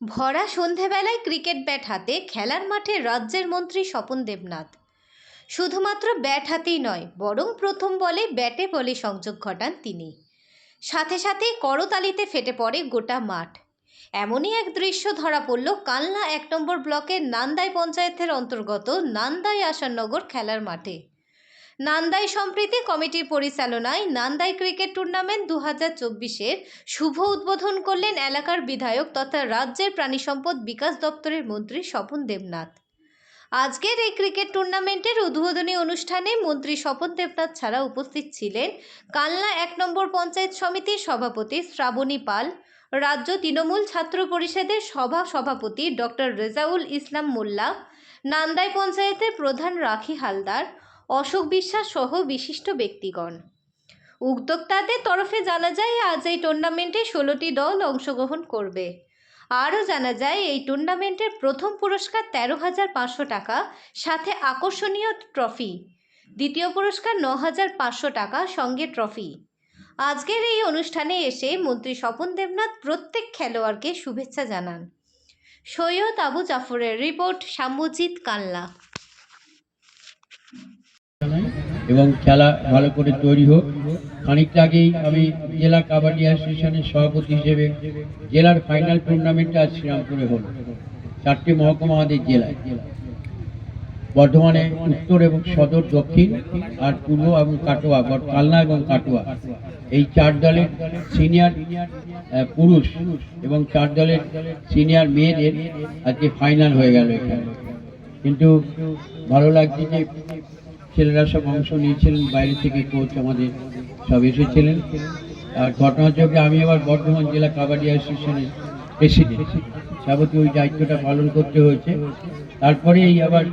ভরা সন্ধেবেলায় cricket bat হাতে খেলার মাঠে রাজ্যের মন্ত্রী স্বপন দেবনাথ। শুধুমাত্র ব্যাট হাতেই নয়, বরং প্রথম বলে ব্যাটে বলে সংযোগ ঘটান তিনি। সাথে সাথে করতালিতে ফেটে পড়ে গোটা মাঠ। এমনই এক দৃশ্য ধরা পড়ল কালনা এক নম্বর ব্লকের নান্দাই পঞ্চায়েতের অন্তর্গত নান্দাই আসাননগর খেলার মাঠে। নান্দাই সম্প্রীতি কমিটির পরিচালনায় নান্দাই ক্রিকেট টুর্নামেন্ট দু হাজার চব্বিশের শুভ উদ্বোধন করলেন এলাকার বিধায়ক তথা রাজ্যের প্রাণী সম্পদ বিকাশ দপ্তরের মন্ত্রী স্বপন দেবনাথ। আজকের এই ক্রিকেট টুর্নামেন্টের উদ্বোধনী অনুষ্ঠানে মন্ত্রী স্বপন দেবনাথ ছাড়া উপস্থিত ছিলেন কালনা এক নম্বর পঞ্চায়েত সমিতির সভাপতি শ্রাবণী পাল, রাজ্য তৃণমূল ছাত্র পরিষদের সভা সভাপতি ডক্টর রেজাউল ইসলাম মোল্লা, নান্দাই পঞ্চায়েতের প্রধান রাখি হালদার অশোক বিশ্বাস সহ বিশিষ্ট ব্যক্তিগণ। উদ্যোক্তাদের তরফে জানা যায়, আজ এই টুর্নামেন্টে ষোলোটি দল অংশগ্রহণ করবে। আরও জানা যায়, এই টুর্নামেন্টের প্রথম পুরস্কার তেরো হাজার পাঁচশো টাকা, সাথে আকর্ষণীয় ট্রফি দ্বিতীয় পুরস্কার ন হাজার পাঁচশো টাকা সঙ্গে ট্রফি আজকের এই অনুষ্ঠানে এসে মন্ত্রী স্বপন দেবনাথ প্রত্যেক খেলোয়াড়কে শুভেচ্ছা জানান। সৈয়দ আবু জাফরের রিপোর্ট, সাম্যজিৎ কাল্লা। এবং খেলা ভালো করে তৈরি হোক। খানিকটা আগেই আমি জেলা কাবাডি অ্যাসোসিয়েশনের সভাপতি হিসেবে জেলার ফাইনাল টুর্নামেন্টে আজ শ্রীরামপুরে হল। চারটি মহকুমা আমাদের জেলায়। বর্ধমানে উত্তর এবং সদর, দক্ষিণ আর পূর্ব এবং কাটোয়া কালনা এবং কাটোয়া। এই চার দলের সিনিয়র পুরুষ এবং চার দলের সিনিয়র মেয়েদের আজকে ফাইনাল হয়ে গেল এখানে। কিন্তু ভালো লাগছে যে ছেলেরা সব অংশ নিয়েছিলেন, বাইরে থেকে কোচ আমাদের সব এসেছিলেন। আর ঘটনা হচ্ছে আমি আবার বর্ধমান জেলা কাবাডি অ্যাসোসিয়েশনের প্রেসিডেন্ট যাবতীয় ওই দায়িত্বটা পালন করতে হয়েছে। তারপরে এই আবার